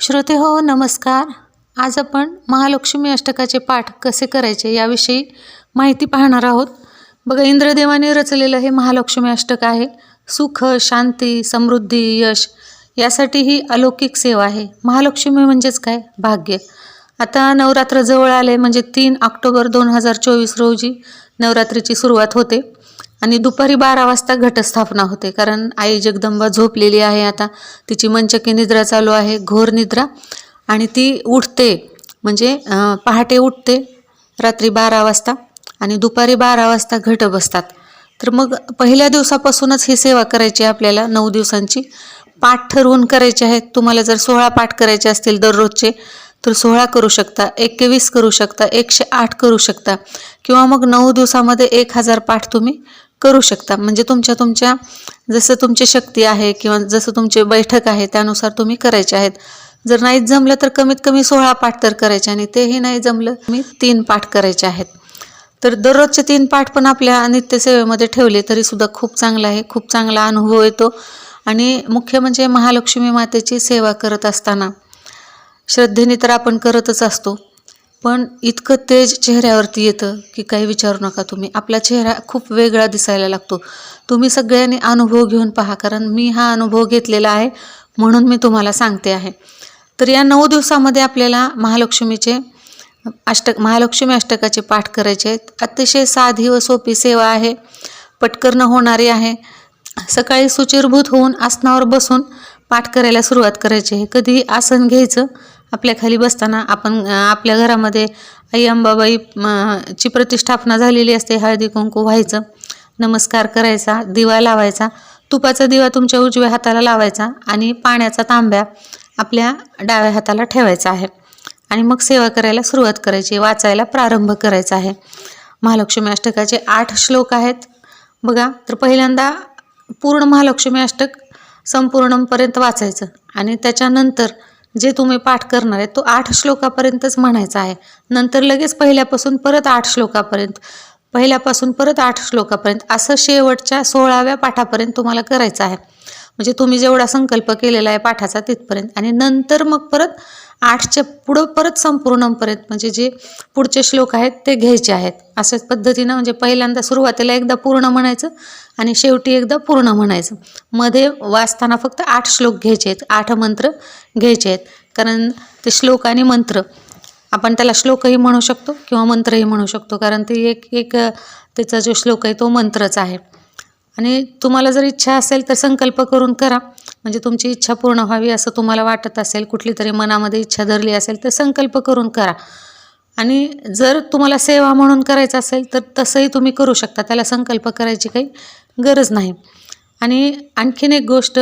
श्रोते हो नमस्कार. आज आपण महालक्ष्मी अष्टकाचे पाठ कसे करायचे याविषयी माहिती पाहणार आहोत. बघा इंद्रदेवाने रचलेलं हे महालक्ष्मी अष्टक आहे. सुख शांती समृद्धी यश यासाठी ही अलौकिक सेवा आहे. महालक्ष्मी म्हणजेच काय? भाग्य. आता नवरात्र जवळ आले म्हणजे तीन ऑक्टोबर दोन हजार चोवीस रोजी नवरात्रीची सुरुवात होते. आणि दुपारी बारा वाजता घटस्थापना होते कारण आई जगदंबा झोपलेली आहे आता. तिची मंचकी निद्रा चालू आहे घोर निद्रा. आणि ती उठते म्हणजे पहाटे उठते रात्री बारा वाजता आणि दुपारी बारा वाजता घट बसतात. तर मग पहिल्या दिवसापासूनच ही सेवा करायची आहे आपल्याला नऊ दिवसांची. पाठ ठरवून करायचे आहेत. तुम्हाला जर सोळा पाठ करायचे असतील दररोजचे तर सोळा करू शकता एकवीस करू शकता एकशे आठ करू शकता. किंवा मग नऊ दिवसामध्ये एक हजार पाठ तुम्ही करू शकता. म्हणजे तुमच्या तुमच्या जसं तुमची शक्ती आहे किंवा जसं तुमचे बैठक आहे त्यानुसार तुम्ही करायचे आहेत. जर नाहीच जमलं तर कमीत कमी सोळा पाठ तर करायचे आणि तेही नाही जमलं मी तीन पाठ करायचे आहेत. तर दररोजचे तीन पाठ पण आपल्या नित्यसेवेमध्ये ठेवले तरीसुद्धा खूप चांगलं आहे खूप चांगला अनुभव येतो. आणि मुख्य म्हणजे महालक्ष्मी मातेची सेवा करत असताना श्रद्धेने तर आपण करतच असतो. पण इतकं तेज चेहऱ्यावरती येतं की काही विचारू नका तुम्ही. आपला चेहरा खूप वेगळा दिसायला लागतो. तुम्ही सगळ्यांनी अनुभव घेऊन पहा कारण मी हा अनुभव घेतलेला आहे म्हणून मी तुम्हाला सांगते आहे. तर या नऊ दिवसामध्ये आपल्याला महालक्ष्मीचे अष्टक महालक्ष्मी अष्टकाचे पाठ करायचे आहेत. अतिशय साधी व सोपी सेवा आहे. पटकन होणारी आहे. सकाळी सुचिरभूत होऊन आसनावर बसून पाठ करायला सुरुवात करायची आहे. कधीही आसन घ्यायचं आपल्या खाली बसताना आपण आपल्या घरामध्ये आई अंबाबाई ची प्रतिष्ठापना झालेली असते हळदी कुंकू व्हायचं नमस्कार करायचा दिवा लावायचा तुपाचा दिवा तुमच्या उजव्या हाताला लावायचा आणि पाण्याचा तांब्या आपल्या डाव्या हाताला ठेवायचा आहे. आणि मग सेवा करायला सुरुवात करायची वाचायला प्रारंभ करायचा आहे. महालक्ष्मी अष्टकाचे आठ श्लोक आहेत. बघा तर पहिल्यांदा पूर्ण महालक्ष्मी अष्टक संपूर्णपर्यंत वाचायचं आणि त्याच्यानंतर जे तुम्ही पाठ करणार आहे तो आठ श्लोकापर्यंतच म्हणायचा आहे. नंतर लगेच पहिल्यापासून परत आठ श्लोकापर्यंत पहिल्यापासून परत आठ श्लोकापर्यंत असं शेवटच्या सोळाव्या पाठापर्यंत तुम्हाला करायचं आहे. म्हणजे तुम्ही जेवढा संकल्प केलेला आहे पाठाचा तिथपर्यंत. आणि नंतर मग परत आठच्या पुढं परत संपूर्णपर्यंत म्हणजे जे पुढचे श्लोक आहेत ते घ्यायचे आहेत. अशाच पद्धतीनं म्हणजे पहिल्यांदा सुरुवातीला एकदा पूर्ण म्हणायचं आणि शेवटी एकदा पूर्ण म्हणायचं. मध्ये वाचताना फक्त आठ श्लोक घ्यायचे आहेत आठ मंत्र घ्यायचे आहेत. कारण ते श्लोक आणि मंत्र आपण त्याला श्लोकही म्हणू शकतो किंवा मंत्रही म्हणू शकतो. कारण ते एक एक त्याचा जो श्लोक आहे तो मंत्रच आहे. आणि तुम्हाला जर इच्छा असेल तर संकल्प करून करा. म्हणजे तुमची इच्छा पूर्ण व्हावी असं तुम्हाला वाटत असेल कुठली तरी मनामध्ये इच्छा धरली असेल तर संकल्प करून करा. आणि जर तुम्हाला सेवा म्हणून करायचं असेल तर तसंही तुम्ही करू शकता त्याला संकल्प करायची काही गरज नाही. आणि आणखीन एक गोष्ट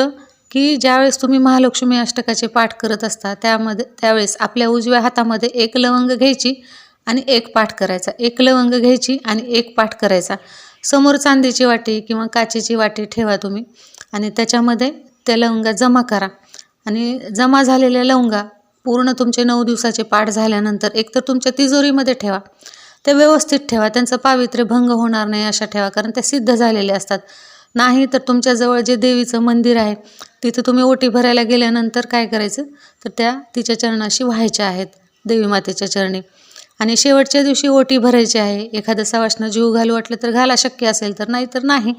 की ज्यावेळेस तुम्ही महालक्ष्मी अष्टकाचे पाठ करत असता त्यामध्ये त्यावेळेस आपल्या उजव्या हातामध्ये एक लवंग घ्यायची आणि एक पाठ करायचा. एक लवंग घ्यायची आणि एक पाठ करायचा. समोर चांदीची वाटी किंवा काचेची वाटी ठेवा तुम्ही. आणि त्याच्यामध्ये त्या लवंगा जमा करा. आणि जमा झालेल्या लवंगा पूर्ण तुमचे नऊ दिवसाचे पाठ झाल्यानंतर एकतर तुमच्या तिजोरीमध्ये ठेवा. ते व्यवस्थित ठेवा. त्यांचं पावित्र्य भंग होणार नाही अशा ठेवा कारण त्या सिद्ध झालेले असतात. नाही तर तुमच्याजवळ जे देवीचं मंदिर आहे तिथं तुम्ही ओटी भरायला गेल्यानंतर काय करायचं? तर त्या तिच्या चरणाशी व्हायच्या आहेत. देवी मातेच्या चरणी. आणि शेवटच्या दिवशी ओटी भरायची आहे. एखादं सवासनं जीव घालू वाटलं तर घाला शक्य असेल तर नाही तर नाही.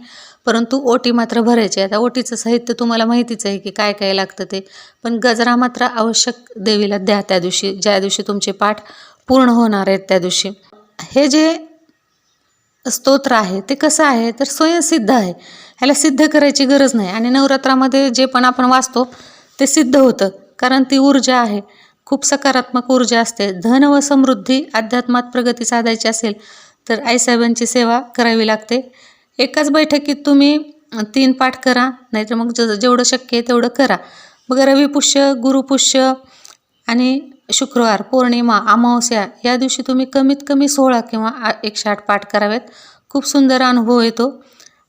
परंतु ओटी मात्र भरायची आहे. आता ओटीचं साहित्य तुम्हाला माहितीच आहे की काय काय लागतं ते. पण गजरा मात्र आवश्यक देवीला द्या त्या दिवशी. ज्या दिवशी तुमचे पाठ पूर्ण होणार आहेत त्या दिवशी. हे जे स्तोत्र आहे ते कसं आहे? तर स्वयंसिद्ध आहे. ह्याला सिद्ध करायची गरज नाही. आणि नवरात्रामध्ये जे पण आपण वाचतो ते सिद्ध होतं. कारण ती ऊर्जा आहे. खूप सकारात्मक ऊर्जा असते. धन व समृद्धी अध्यात्मात प्रगती साधायची असेल तर आईसाहेबांची सेवा करावी लागते. एकाच बैठकीत तुम्ही तीन पाठ करा नाहीतर मग ज जेवढं शक्य आहे तेवढं करा. मग रविपुष्य गुरुपुष्य आणि शुक्रवार पौर्णिमा अमावस्या या दिवशी तुम्ही कमीत कमी सोळा किंवा आ- एकशे आठ पाठ करावेत. खूप सुंदर अनुभव येतो.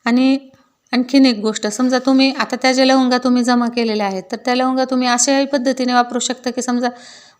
आणि आणखीन एक गोष्ट समजा तुम्ही आता त्या ज्या लवंगा तुम्ही जमा केलेल्या आहेत तर त्या लवंगा तुम्ही अशाही पद्धतीने वापरू शकता की समजा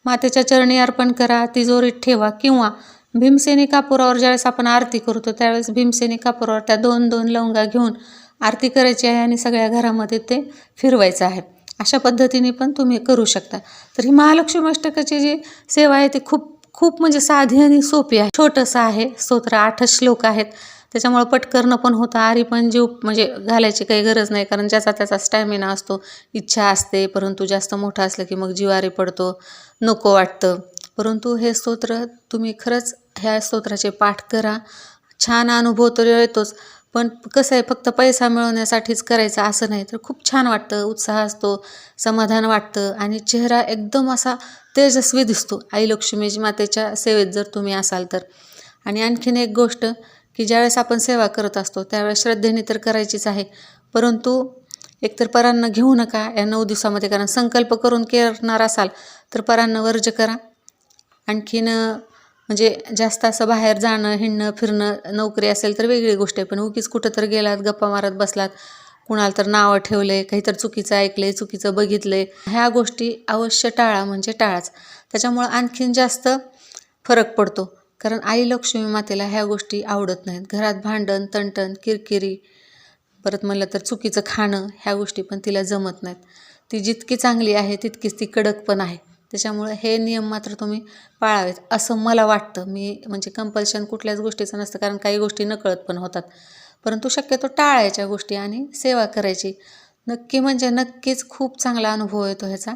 मातेच्या चरणी अर्पण करा तिजोरीत ठेवा किंवा भीमसेनी कापुरावर ज्यावेळेस आपण आरती करतो त्यावेळेस भीमसेनी कापुरावर त्या दोन दोन लवंगा घेऊन आरती करायची आहे आणि सगळ्या घरामध्ये ते फिरवायचं आहे. अशा पद्धतीने पण तुम्ही करू शकता. तर ही महालक्ष्मी अष्टकाची जी सेवा आहे ती खूप खूप म्हणजे साधी आणि सोपी आहे. छोटंसं आहे स्तोत्र आठच श्लोक आहेत. त्याच्यामुळं पटकरणं पण होतं. आरी पण जीव म्हणजे घालायची काही गरज नाही. कारण ज्याचा त्याचा स्टॅमिना असतो. इच्छा असते परंतु जास्त मोठं असलं की मग जीवारी पडतो. नको वाटतं. परंतु हे स्तोत्र तुम्ही खरंच ह्या स्तोत्राचे पाठ करा. छान अनुभव तर येतोच. पण कसं आहे फक्त पैसा मिळवण्यासाठीच करायचा असं नाही. तर खूप छान वाटतं. उत्साह असतो. समाधान वाटतं. आणि चेहरा एकदम असा तेजस्वी दिसतो. आई लक्ष्मीजी मातेच्या सेवेत जर तुम्ही असाल तर. आणि आणखीन एक गोष्ट की ज्यावेळेस आपण सेवा करत असतो त्यावेळेस श्रद्धेने तर करायचीच आहे. परंतु एकतर परांना घेऊ नका या नऊ दिवसामध्ये कारण संकल्प करून करणार असाल तर परांना वर्ज करा. आणखीन म्हणजे जास्त असं बाहेर जाणं हिंडणं फिरणं नोकरी असेल तर वेगळी गोष्ट आहे. पण उगीच कुठं तर गेलात गप्पा मारत बसलात कुणाला तर नावं ठेवले काहीतर चुकीचं ऐकलंय चुकीचं बघितलंय. ह्या गोष्टी अवश्य टाळा म्हणजे टाळाच. त्याच्यामुळं आणखीन जास्त फरक पडतो. कारण आई लक्ष्मी मातेला ह्या गोष्टी आवडत नाहीत. घरात भांडण तणतण किरकिरी परत म्हणलं तर चुकीचं खाणं ह्या गोष्टी पण तिला जमत नाहीत. ती जितकी चांगली आहे तितकीच ती कडक पण आहे. त्याच्यामुळं हे नियम मात्र तुम्ही पाळावेत असं मला वाटतं. मी म्हणजे कंपल्शन कुठल्याच गोष्टीचं नसतं कारण काही गोष्टी नकळत पण होतात. परंतु शक्यतो टाळायच्या गोष्टी आणि सेवा करायची. नक्की म्हणजे नक्कीच खूप चांगला अनुभव येतो ह्याचा.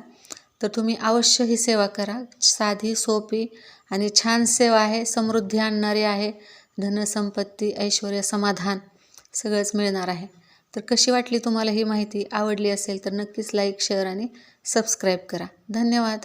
तर तुम्ही अवश्य ही सेवा करा. साधी सोपी आणि छान सेवा आहे समृद्धी आणणारी आहे धनसंपत्ती ऐश्वर समाधान सगळंच मिळणार आहे. तर कशी वाटली तुम्हाला ही माहिती आवडली असेल तर नक्कीच लाईक शेअर आणि सबस्क्राईब करा. धन्यवाद.